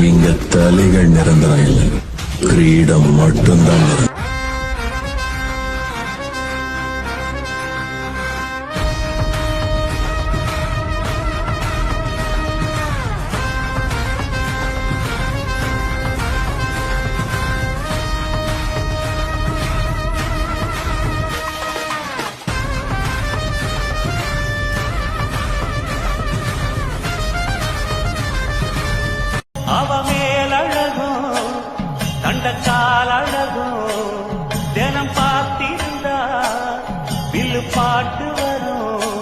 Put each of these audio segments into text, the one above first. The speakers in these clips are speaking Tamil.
இங்க தலைகள் நிரந்தரம் இல்லை கிரீடம் மட்டும்தான் நிரந்தரம் தண்டக்கால் அழகும் தினம் பார்த்திருந்தா வில்லு பாட்டு வரும்.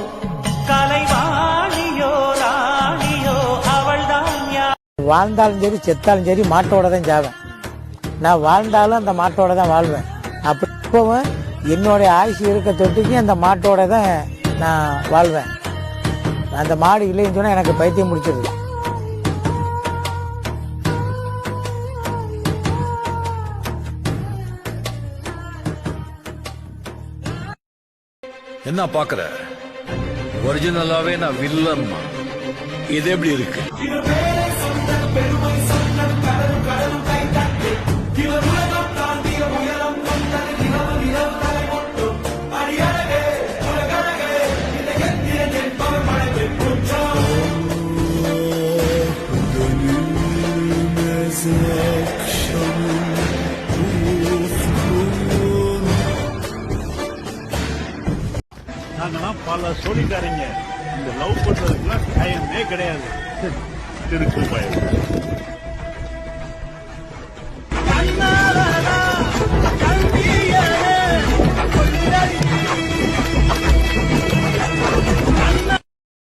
கலைவாணியோ ராணியோ அவள் தான் வாழ்ந்தாலும் சரி செத்தாலும் சரி மாட்டோட தான் சாவேன். நான் வாழ்ந்தாலும் அந்த மாட்டோட தான் வாழ்வேன். அப்படி இப்பவும் என்னுடைய ஆயுசு இருக்க தொட்டுக்கு அந்த மாட்டோட தான் நான் வாழ்வேன். அந்த மாடு இல்லைன்னு சொன்னால் எனக்கு பைத்தியம் முடிச்சிருது என்ன பாக்குற ஒரிஜினலாவே நான் வில்லன்மா இது எப்படி இருக்கு? Oh, நாங்கெல்லாம் பல சொல்லிக்காரங்க இந்த லவ் பண்றதுக்குலாம் டைமே கிடையாது. திருக்குள் பயம்